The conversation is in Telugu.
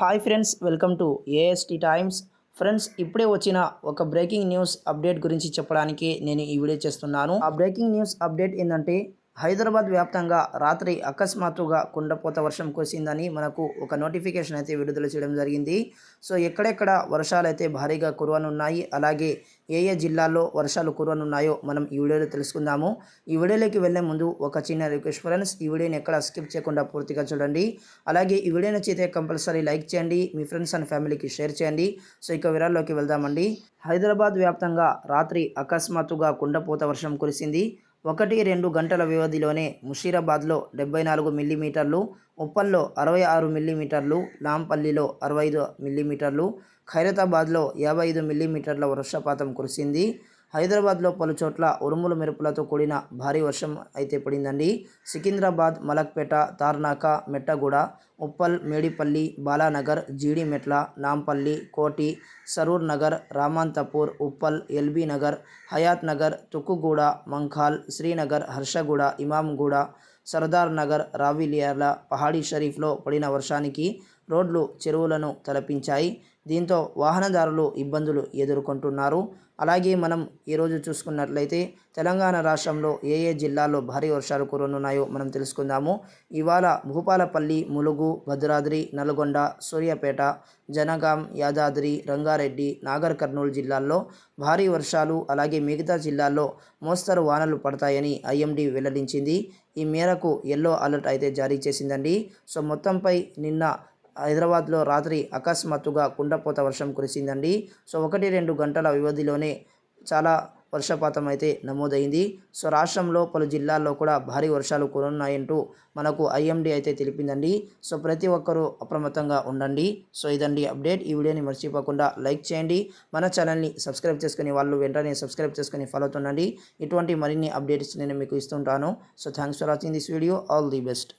Hi friends welcome to AST times friends ఇప్పుడే వచ్చిన ఒక బ్రేకింగ్ న్యూస్ అప్డేట్ గురించి చెప్పడానికి నేను ఈ వీడియో చేస్తున్నాను. ఆ బ్రేకింగ్ న్యూస్ అప్డేట్ ఏంటంటే హైదరాబాద్ వ్యాప్తంగా రాత్రి అకస్మాత్తుగా కుండపోత వర్షం కురిసిందని మనకు ఒక నోటిఫికేషన్ అయితే విడుదల చేయడం జరిగింది. సో ఎక్కడెక్కడ వర్షాలు అయితే భారీగా కురవనున్నాయి అలాగే ఏ ఏ జిల్లాల్లో వర్షాలు కురవనున్నాయో మనం ఈ వీడియోలో తెలుసుకుందాము. ఈ వీడియోలోకి వెళ్ళే ముందు ఒక చిన్న రిక్వెస్ట్ ఫ్రెండ్స్ ఈ వీడియోని ఎక్కడ స్కిప్ చేయకుండా పూర్తిగా చూడండి. అలాగే ఈ వీడియో నచ్చితే కంపల్సరీ లైక్ చేయండి మీ ఫ్రెండ్స్ అండ్ ఫ్యామిలీకి షేర్ చేయండి. సో ఇక వివరాల్లోకి వెళ్దామండి. హైదరాబాద్ వ్యాప్తంగా రాత్రి అకస్మాత్తుగా కుండపోత వర్షం కురిసింది. ఒకటి రెండు గంటల వ్యవధిలోనే ముషీరాబాద్లో డెబ్బై నాలుగు మిల్లీమీటర్లు ఉప్పల్లో అరవై ఆరు మిల్లీమీటర్లు నాంపల్లిలో అరవై ఐదు మిల్లీమీటర్లు ఖైరతాబాద్లో యాభై ఐదు మిల్లీమీటర్ల వర్షపాతం కురిసింది. హైదరాబాద్లో పలుచోట్ల ఉరుములు మెరుపులతో కూడిన భారీ వర్షం అయితే పడిందండి. సికింద్రాబాద్ మలక్పేట తార్నాక మెట్టగూడ ఉప్పల్ మేడిపల్లి బాలానగర్ జీడిమెట్ల నాంపల్లి కోటి సరూర్ నగర్ రామాంతపూర్ ఉప్పల్ ఎల్బీ నగర్ హయాత్ నగర్ తుక్కుగూడ మంఖాల్ శ్రీనగర్ హర్షగూడ ఇమాంగూడ సర్దార్ నగర్ రావిలియార్ల పహాడీ షరీఫ్లో పడిన వర్షానికి రోడ్లు చెరువులను తలపించాయి. దీంతో వాహనదారులు ఇబ్బందులు ఎదుర్కొంటున్నారు. అలాగే మనం ఈరోజు చూసుకున్నట్లయితే తెలంగాణ రాష్ట్రంలో ఏ ఏ జిల్లాల్లో భారీ వర్షాలు కురనున్నాయో మనం తెలుసుకుందాము. ఇవాళ భూపాలపల్లి ములుగు భద్రాద్రి నల్గొండ సూర్యాపేట జనగాం యాదాద్రి రంగారెడ్డి నాగర్ కర్నూలు జిల్లాల్లో భారీ వర్షాలు అలాగే మిగతా జిల్లాల్లో మోస్తరు వానలు పడతాయని ఐఎండీ వెల్లడించింది. ఈ మేరకు ఎల్లో అలర్ట్ అయితే జారీ చేసిందండి. సో మొత్తంపై నిన్న హైదరాబాద్లో రాత్రి అకస్మాత్తుగా కుండపోత వర్షం కురిసిందండి. సో ఒకటి రెండు గంటల వ్యవధిలోనే చాలా వర్షపాతం అయితే నమోదైంది. సో రాష్ట్రంలో పలు జిల్లాల్లో కూడా భారీ వర్షాలు కురున్నాయంటూ మనకు ఐఎండీ అయితే తెలిపిందండి. సో ప్రతి ఒక్కరూ అప్రమత్తంగా ఉండండి. సో ఇదండి అప్డేట్. ఈ వీడియోని మర్చిపోకుండా లైక్ చేయండి. మన ఛానల్ని సబ్స్క్రైబ్ చేసుకుని వాళ్ళు వెంటనే సబ్స్క్రైబ్ చేసుకుని ఫాలో అవుతుండండి. ఇటువంటి మరిన్ని అప్డేట్స్ నేను మీకు ఇస్తుంటాను. So thanks for watching this video. All the best.